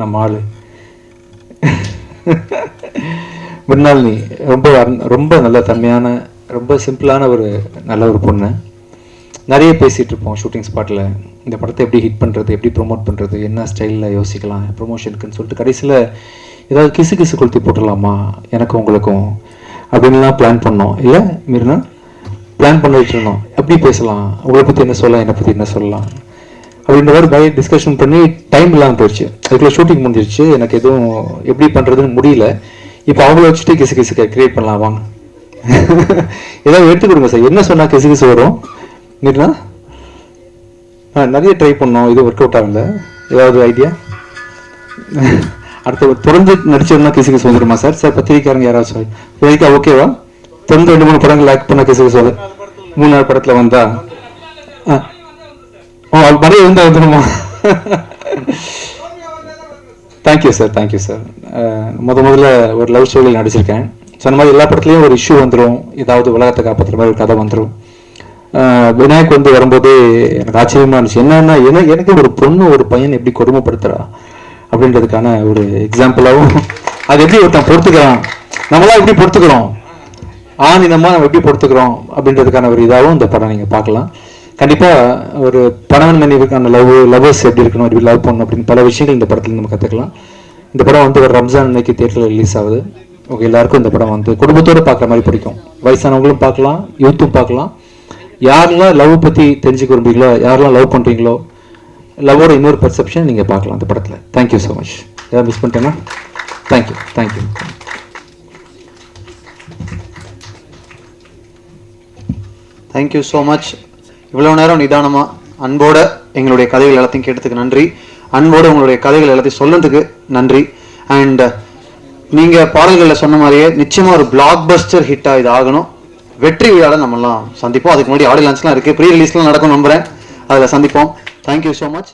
நம்ம ஆள். நீ ரொம்ப ரொம்ப நல்ல தன்மையான ரொம்ப சிம்பிளான ஒரு நல்ல ஒரு பொண்ணு. நிறைய பேசிகிட்டு இருப்போம் ஷூட்டிங் ஸ்பாட்டில் இந்த படத்தை எப்படி ஹிட் பண்ணுறது எப்படி ப்ரோமோட் பண்ணுறது என்ன ஸ்டைலில் யோசிக்கலாம் ப்ரொமோஷனுக்குன்னு சொல்லிட்டு கடைசியில் ஏதாவது கிசு கிசு கொளுத்தி போட்டுடலாமா? எனக்கும் உங்களுக்கும் அப்படின்லாம் பிளான் பண்ணோம். இல்லை மீறினா பிளான் பண்ணிட்டு வச்சுருந்தோம் எப்படி பேசலாம்? உங்களை பற்றி என்ன சொல்லலாம்? என்னை பற்றி என்ன சொல்லலாம்? அப்படின்ற மாதிரி பய டிஸ்கஷன் பண்ணி டைம் இல்லாமல் போயிடுச்சு அதுக்குள்ளே ஷூட்டிங் முடிஞ்சிருச்சு. எனக்கு எதுவும் எப்படி பண்ணுறதுன்னு முடியல. இப்போ அவங்கள வச்சுட்டு கிசு கிசு கிரியேட் பண்ணலாம் வாங்க. ஏதாவது எடுத்து கொடுங்க சார். என்ன சொன்னால் கிசு கிசு வரும்? மீறினா ஆ, நிறைய ட்ரை பண்ணோம். இது ஒர்க் அவுட் ஆகல. ஏதாவது ஐடியா அடுத்த தொடர்ந்து நடிச்சோம்னா கிசு கிசு வந்துருமா சார்? சார் பத்திரிக்காரங்க யாராவது சொல்லி பத்திரிக்கா ஓகேவா தொடர்ந்து ரெண்டு மூணு படங்கள் லேக் பண்ண கிசு கிசு மூணு நாள் படத்தில் வந்தா? ஆ. ஓ அது மறுபடியும் இருந்தால் வந்துடுமா தேங்க்யூ சார் தேங்க்யூ சார் முத முதல்ல ஒரு லவ் ஸ்டோரியில் நடிச்சிருக்கேன். அந்த மாதிரி எல்லா படத்துலையும் ஒரு இஷ்யூ வந்துடும் ஏதாவது உலகத்தை காப்பாற்றுற மாதிரி ஒரு கதை வந்துடும் விநாயக் வந்து வரும்போது எனக்கு ஆச்சரியமாக இருந்துச்சு. என்னன்னா என எனக்கு ஒரு பொண்ணு ஒரு பையன் எப்படி கொடுமைப்படுத்துறா அப்படின்றதுக்கான ஒரு எக்ஸாம்பிளாகவும் அது எப்படி ஒருத்தன் பொறுத்துக்கிறான்? நம்மளாம் எப்படி பொறுத்துக்கிறோம்? ஆணினமா நம்ம எப்படி பொறுத்துக்கிறோம்? அப்படின்றதுக்கான ஒரு இதாகவும் இந்த படம் நீங்கள் பார்க்கலாம். கண்டிப்பாக ஒரு பணவன் மனைவிக்கான லவ் லவ்வர்ஸ் எப்படி இருக்கணும் எப்படி லவ் பண்ணணும் அப்படின்னு பல விஷயங்கள் இந்த படத்தில் நம்ம கற்றுக்கலாம் இந்த படம் வந்து ஒரு ரம்ஜான் அன்னைக்கு தேட்டரில் ரிலீஸ் ஆகுது. ஓகே எல்லாருக்கும் இந்த படம் வந்து குடும்பத்தோடு பார்க்குற மாதிரி பிடிக்கும். வயசானவங்களும் பார்க்கலாம் யூத்தும் பார்க்கலாம். யாரெல்லாம் லவ் பற்றி தெரிஞ்சுக்க விரும்புறீங்களோ யாரெல்லாம் லவ் பண்ணுறீங்களோ லவ்வோட இன்னொரு பர்செப்ஷன் நீங்கள் பார்க்கலாம் அந்த படத்தில். தேங்க்யூ ஸோ மச் ஏதாவது மிஸ் பண்ணிட்டேன்னா thank you thank you thank you so much இவ்வளோ நேரம் நிதானமாக அன்போட எங்களுடைய கதைகள் எல்லாத்தையும் கேட்டதுக்கு நன்றி. அன்போட உங்களுடைய கதைகள் எல்லாத்தையும் சொன்னதுக்கு நன்றி. அண்ட் நீங்கள் பாடல்களில் சொன்ன மாதிரியே நிச்சயமாக ஒரு பிளாக் பஸ்டர் ஹிட்டாக இது ஆகணும். வெற்றி விழாவில் நம்மலாம் சந்திப்போம். அதுக்கு முன்னாடி ஆடியோ லான்ச்லாம் இருக்குது ப்ரீ ரிலீஸ்லாம் நடக்கும் நம்புகிறேன் அதில் சந்திப்போம். Thank you so much